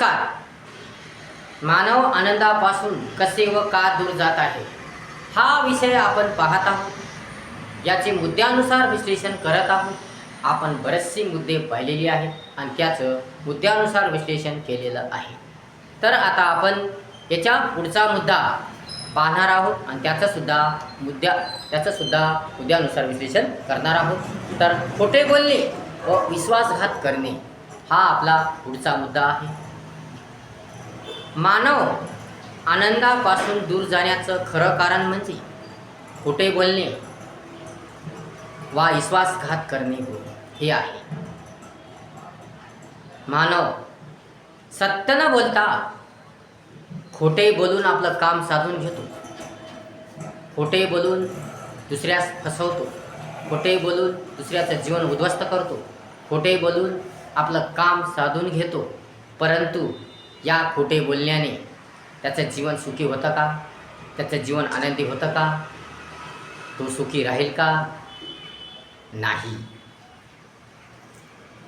नमस्कार. मानव आनंदापासून कसे व का दूर जात आहे? हा विषय आपण पाहत आहोत. याचे मुद्द्यानुसार विश्लेषण करत आहोत. आपण बरेचसे मुद्दे पाहिलेले आहेत आणि त्याचं मुद्द्यानुसार विश्लेषण केलेलं आहे. तर आता आपण याच्या पुढचा मुद्दा पाहणार आहोत आणि त्याचंसुद्धा मुद्द्या त्याचंसुद्धा मुद्द्यानुसार विश्लेषण करणार आहोत. तर खोटे बोलणे व विश्वासघात करणे हा आपला पुढचा मुद्दा आहे. मानव आनंदापासून दूर जाण्याचं खरं कारण म्हणजे खोटे बोलणे वा विश्वासघात करणे होय हे आहे. मानव सत्य न बोलता खोटे बोलून आपलं काम साधून घेतो. खोटे बोलून दुसऱ्यास फसवतो. खोटे बोलून दुसऱ्याचं जीवन उद्ध्वस्त करतो. खोटे बोलून आपलं काम साधून घेतो. परंतु या खोटे बोलण्याने त्याचं जीवन सुखी होतं का? त्याचं जीवन आनंदी होतं का? तो सुखी राहील का? नाही.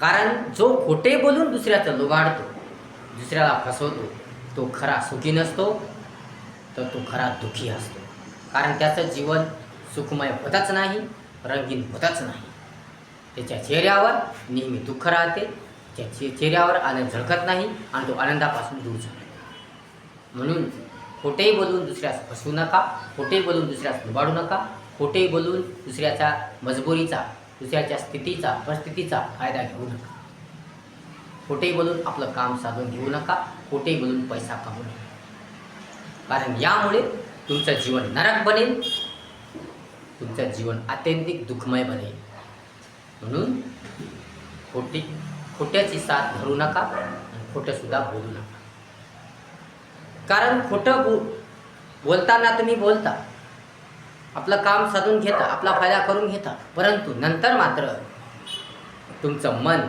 कारण जो खोटे बोलून दुसऱ्याचं लुगाडतो दुसऱ्याला फसवतो तो खरा सुखी नसतो तर तो खरा दुःखी असतो. कारण त्याचं जीवन सुखमय होतच नाही रंगीन होतच नाही. त्याच्या चेहऱ्यावर नेहमी दुःख राहते त्याच्या चेहऱ्यावर आनंद झळकत नाही आणि तो आनंदापासून दूर झाला. म्हणून खोटेही बोलून दुसऱ्यास फसवू नका खोटे बोलून दुसऱ्यास लुबाडू नका खोटे बोलून दुसऱ्याच्या मजबुरीचा दुसऱ्याच्या स्थितीचा परिस्थितीचा फायदा घेऊ नका. खोटे बोलून आपलं काम साधून घेऊ नका खोटे बोलून पैसा कमवू नका. कारण यामुळे तुमचं जीवन नरक बनेल तुमचं जीवन अत्यंतिक दुःखमय बनेल. म्हणून खोटी खोट्याची साथ धरू नका आणि खोटंसुद्धा बोलू नका. कारण खोटं बो बोलताना तुम्ही बोलता. आपलं काम साधून घेता आपला फायदा करून घेता. परंतु नंतर मात्र तुमचं मन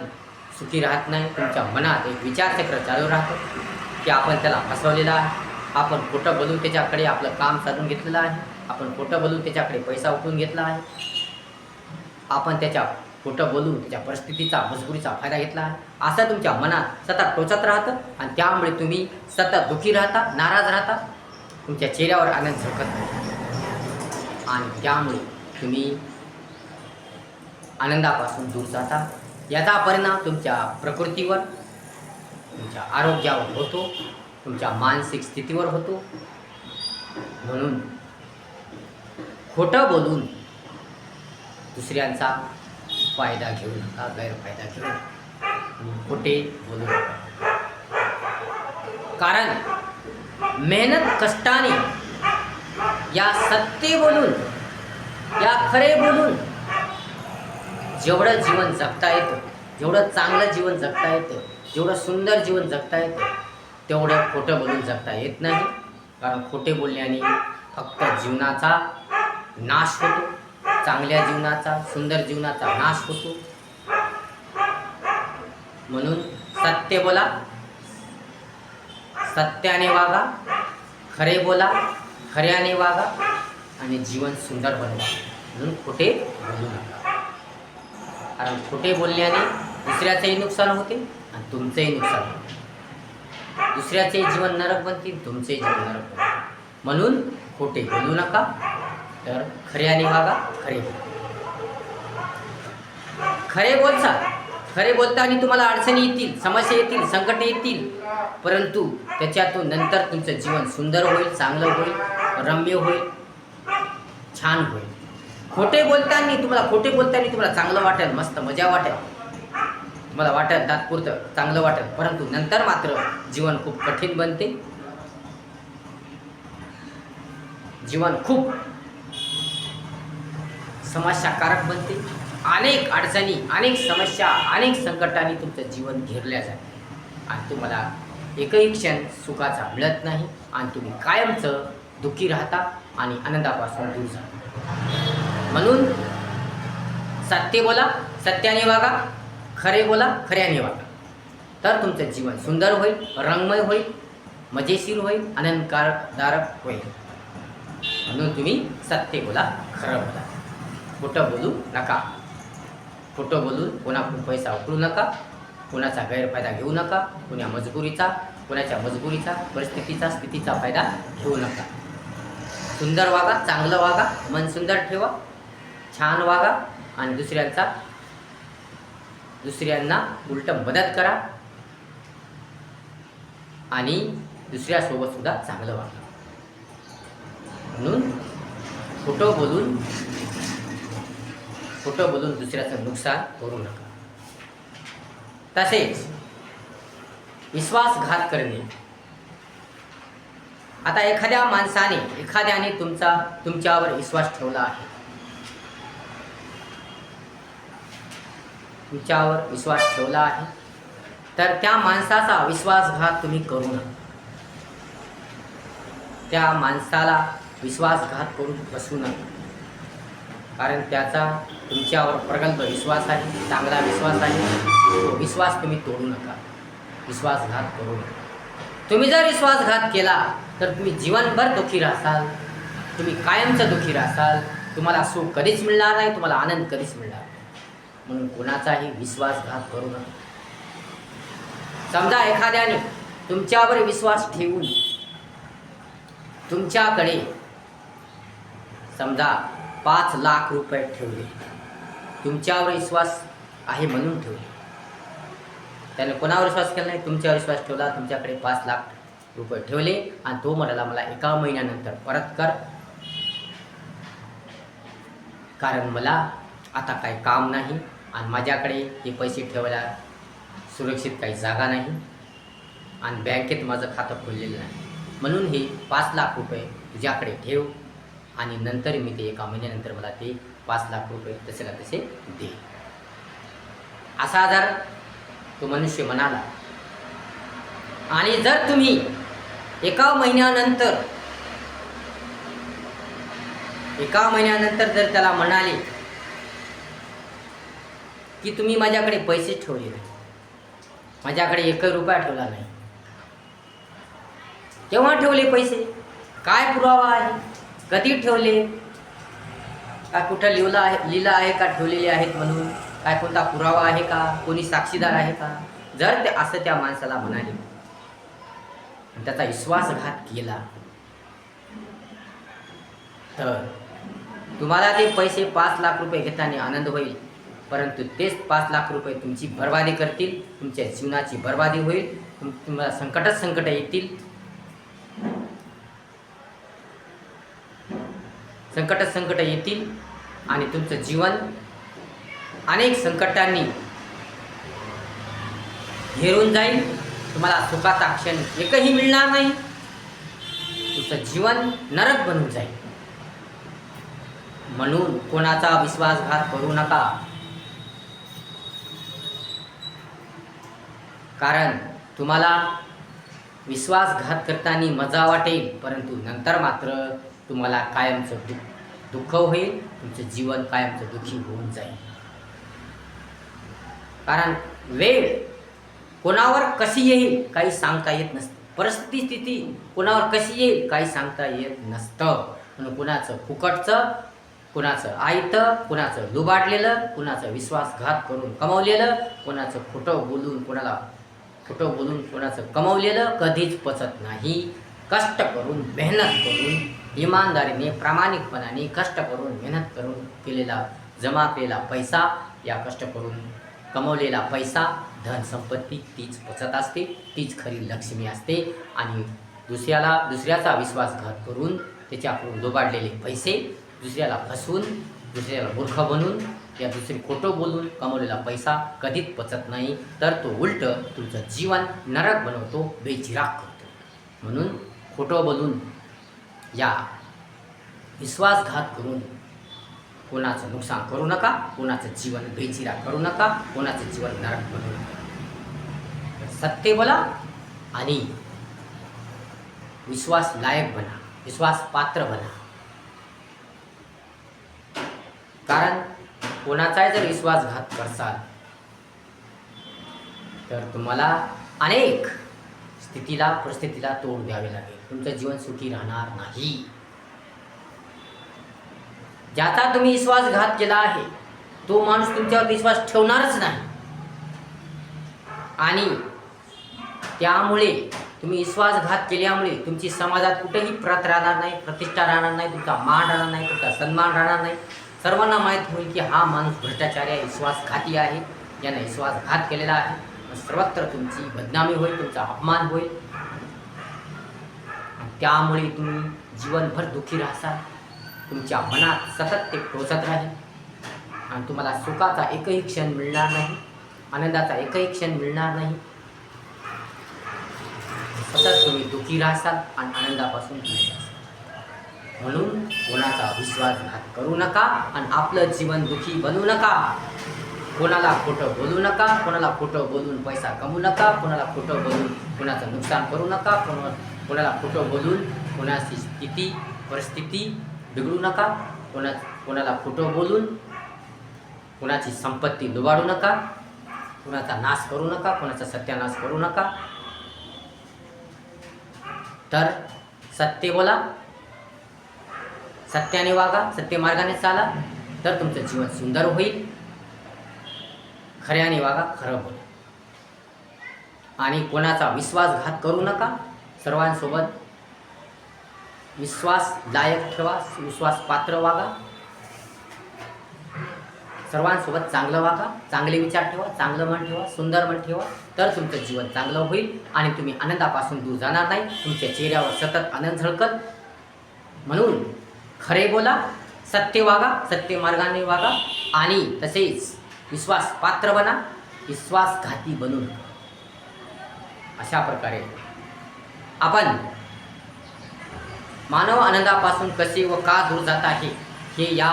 सुखी राहत नाही तुमच्या मनात एक विचारचक्र चालू राहतं की आपण त्याला फसवलेला आहे. आपण खोटं बोलून त्याच्याकडे आपलं काम साधून घेतलेलं आहे. आपण खोटं बोलून त्याच्याकडे पैसा उकळून घेतला आहे. आपण त्याच्या खोटं बोलून त्याच्या परिस्थितीचा मजबुरीचा फायदा घेतला असं तुमच्या मनात सतत टोचत राहतं आणि त्यामुळे तुम्ही सतत दुःखी राहता नाराज राहता. तुमच्या चेहऱ्यावर आनंद झळकत नाही. आणि त्यामुळे तुम्ही आनंदापासून दूर जाता. याचा परिणाम तुमच्या प्रकृतीवर तुमच्या आरोग्यावर होतो. तुमच्या मानसिक स्थितीवर होतो. म्हणून खोटं बोलून दुसऱ्यांचा फायदा घेऊ नका गैरफायदा घेऊ नका. खोटे बोलू नका. कारण मेहनत कष्टाने या सत्य बोलून या खरे बोलून जेवढं जीवन जगता येतं जेवढं चांगलं जीवन जगता येतं जेवढं सुंदर जीवन जगता येतं तेवढं खोटं बोलून जगता येत नाही. कारण खोटे बोलण्याने फक्त जीवनाचा नाश होतो. चांगल्या जीवनाचा सुंदर जीवनाचा नाश होतो. म्हणून सत्य बोला. सत्याने वागा. खरे बोला. खऱ्याने वागा. आणि जीवन सुंदर बनवा म्हणून खोटे बोलू नका. कारण खोटे बोलण्याने दुसऱ्याचंही नुकसान होते आणि तुमचंही नुकसान होते. दुसऱ्याचे जीवन नरक बनतील तुमचे जीवन नरक बनतील म्हणून खोटे बोलू नका. तर खरे आणि वागा खरे. खरे बोलचा. खरे बोलताना तुम्हाला अडचणी येतील समस्या येतील संकट येतील. परंतु त्याच्यातून नंतर तुमचं जीवन सुंदर होईल चांगलं होईल रम्य होईल छान होईल. खोटे बोलताना तुम्हाला खोटे बोलताना तुम्हाला चांगलं वाटेल मस्त मजा वाटेल. तुम्हाला वाटेल तात्पुरतं चांगलं वाटेल. परंतु नंतर मात्र जीवन खूप कठीण बनते. जीवन खूप समस्याकारक बनते. अनेक अडचणी अनेक समस्या अनेक संकटाने तुमचं जीवन घेरल्या जाते. आणि तुम्हाला एकही क्षण सुखाचा मिळत नाही आणि तुम्ही कायमचं दुःखी राहता आणि आनंदापासून दूर जाता. म्हणून सत्य बोला सत्याने वागा खरे बोला खऱ्याने वागा. तर तुमचं जीवन सुंदर होईल रंगमय होईल मजेशीर होईल आनंदकारदारक होईल. म्हणून तुम्ही सत्य बोला खरं बोला. खोटं बोलू नका. खोटं बोलून कोणाकडून पैसा उकळू नका कोणाचा गैरफायदा घेऊ नका कोणा मजबुरीचा कोणाच्या मजबुरीचा परिस्थितीचा स्थितीचा फायदा घेऊ नका. सुंदर वागा चांगलं वागा मन सुंदर ठेवा छान वागा आणि दुसऱ्यांचा दुसऱ्यांना उलट मदत करा आणि दुसऱ्यासोबतसुद्धा चांगलं वागा. म्हणून खोटं बोलून खोटं बोलून दुसऱ्याचं नुकसान करू नका. तसेच विश्वासघात करणे. आता एखाद्या माणसाने एखाद्याने तुमचा तुमच्यावर विश्वास ठेवला आहे. तुमच्यावर विश्वास ठेवला आहे. तर त्या माणसाचा विश्वासघात तुम्ही करू नका. त्या माणसाला विश्वासघात करून बसू नका. कारण त्याचा तुमच्यावर प्रगल्भ विश्वास आहे चांगला विश्वास आहे. तो विश्वास तुम्ही तोडू नका. विश्वासघात करू नका. तुम्ही जर विश्वासघात केला तर तुम्ही जीवनभर दुःखी राहाल. तुम्ही कायमचं दुःखी राहाल. तुम्हाला सुख कधीच मिळणार नाही तुम्हाला आनंद कधीच मिळणार नाही. म्हणून कोणाचाही विश्वासघात करू नका. समजा एखाद्याने तुमच्यावर विश्वास ठेवून तुमच्याकडे समजा पाच लाख रुपये ठेवले. तुमच्यावर विश्वास आहे म्हणून ठेवले. त्याने कोणावर विश्वास केला नाही? तुमच्यावर विश्वास ठेवला तुमच्याकडे पाच लाख रुपये ठेवले आणि तो म्हणाला मला एका महिन्यानंतर परत कर. कारण मला आता काही काम नाही आणि माझ्याकडे हे पैसे ठेवायला सुरक्षित काही जागा नाही आणि बँकेत माझं खातं खोललेलं नाही. म्हणून हे पाच लाख रुपये तुझ्याकडे ठेव. आणि नंतर मी ते एका महिन्यानंतर मला ते पाच लाख रुपये तसेला तसे दे असा जर तो मनुष्य म्हणाला आणि जर तुम्ही एका महिन्यानंतर एका महिन्यानंतर जर त्याला म्हणाले की तुम्ही माझ्याकडे पैसे ठेवले नाही माझ्याकडे एकही रुपया ठेवला नाही केव्हा ठेवले पैसे? काय पुरावा आहे? कधी ठेवले? काय कुठं लिहिलं आहे लिहिलं आहे का? ठेवलेले आहेत म्हणून? काय कोणता पुरावा आहे का? कोणी साक्षीदार आहे का? जर ते असं त्या माणसाला म्हणाले त्याचा विश्वासघात केला तर तुम्हाला ते पैसे पाच लाख रुपये घेताना आनंद होईल. परंतु तेच पाच लाख रुपये तुमची बर्बादी करतील तुमच्या जीवनाची बर्बादी होईल तुम तुम्हाला संकटच संकट येतील संकट संकट येतील आणि तुमचं जीवन अनेक संकटांनी घेरून जाईल. तुम्हाला सुखाचा क्षण एकही मिळणार नाही. तुमचं जीवन नरक बनून जाईल. म्हणून कोणाचा विश्वासघात करू नका. कारण तुम्हाला विश्वासघात करताना मजा वाटेल परंतु नंतर मात्र तुम्हाला कायमचं दुःख दुःख होईल तुमचं जीवन कायमचं दुःखी होऊन जाईल. कारण वेळ कोणावर कशी येईल काही सांगता येत नसतं. परिस्थिती स्थिती कोणावर कशी येईल काही सांगता येत नसतं. म्हणून कुणाचं फुकटचं कुणाचं आयतं कुणाचं लुबाडलेलं कुणाचं विश्वासघात करून कमवलेलं कुणाचं खोटं बोलून कुणाला खोटं बोलून कोणाचं कमवलेलं कधीच पचत नाही. कष्ट करून मेहनत करून इमानदारीने प्रामाणिकपणाने कष्ट करून मेहनत करून केलेला जमा केलेला पैसा या कष्ट करून कमवलेला पैसा धनसंपत्ती तीच पचत असते तीच खरी लक्ष्मी असते. आणि दुसऱ्याला दुसऱ्याचा विश्वासघात करून त्याच्याकडून दुबाडलेले पैसे दुसऱ्याला फसवून दुसऱ्याला मूर्ख बनवून या दुसरी खोटं बोलून कमवलेला पैसा कधीच पचत नाही. तर तो उलट तुमचं जीवन नरक बनवतो बेचिराग करतो. म्हणून खोटं बोलून या विश्वासघात करून कोणाचं नुकसान करू नका कोणाचं जीवन बेचिरा करू नका कोणाचं जीवन नरक बनवू नका. सत्य बोला आणि विश्वास लायक बना विश्वास पात्र बना. कारण कोणाचाही जर विश्वासघात करसाल तर तुम्हाला अनेक स्थितीला परिस्थितीला तोड द्यावे लागेल. तुमचं जीवन सुखी राहणार नाही. ज्याचा तुम्ही विश्वासघात केला आहे तो माणूस तुमच्यावर विश्वास ठेवणारच नाही. आणि त्यामुळे तुम्ही विश्वासघात केल्यामुळे तुमची समाजात कुठेही प्रत राहणार नाही प्रतिष्ठा राहणार नाही तुमचा मान राहणार नाही तुमचा सन्मान राहणार नाही. सर्वांना माहीत होईल की हा माणूस भ्रष्टाचारी आहे विश्वासघाती आहे याने विश्वासघात केलेला आहे. सर्वत्र तुमची बदनामी होईल तुमचा अपमान होईल. त्यामुळे तुम्ही जीवनभर दुःखी राहसाल. तुमच्या मनात सतत ते टोचत राहील. आणि तुम्हाला सुखाचा एकही क्षण मिळणार नाही. आनंदाचा एकही क्षण मिळणार नाही. सतत तुम्ही दुःखी राहसाल आणि आनंदापासून म्हणून कोणाचा विश्वासघात करू नका आणि आपलं जीवन दुःखी बनवू नका. कोणाला खोटं बोलू नका कोणाला खोटं बोलून पैसा कमवू नका कोणाला खोटं बोलून कोणाचं नुकसान करू नका कोणा कोणाला खोटं बोलून कोणाची स्थिती परिस्थिती बिघडू नका. कोणा कोणाला खोटं बोलून कोणाची संपत्ती लुबाडू नका. कोणाचा नाश करू नका कोणाचा सत्यानाश करू नका. तर सत्य बोला. सत्याने वागा सत्य मार्गाने चाला तर तुमचं जीवन सुंदर होईल. खऱ्याने वागा खरं बोला. आणि कोणाचा विश्वासघात करू नका. सर्वांसोबत विश्वासदायक ठेवा विश्वास पात्र वागा. सर्वांसोबत चांगलं वागा चांगले विचार ठेवा चांगलं मन ठेवा सुंदर मन ठेवा तर तुमचं जीवन चांगलं होईल आणि तुम्ही आनंदापासून दूर जाणार नाही. तुमच्या चेहऱ्यावर सतत आनंद झळकत. म्हणून खरे बोला सत्य वागा सत्य मार्गाने वागा आणि तसेच विश्वास पात्र बना विश्वासघाती बनू नका अशा प्रकारे आपण मानव आनंदापासून कसे व का दूर जात आहे हे या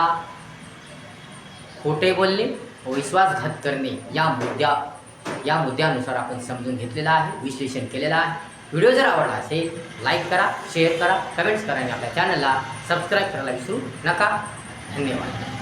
खोटे बोलणे व विश्वासघात करणे या मुद्द्या या मुद्द्यानुसार आपण समजून घेतलेला आहे विश्लेषण केलेलं आहे. व्हिडिओ जर आवडला असेल लाईक करा शेअर करा कमेंट्स करा आणि आपल्या चॅनलला सबस्क्राईब करायला विसरू नका. धन्यवाद.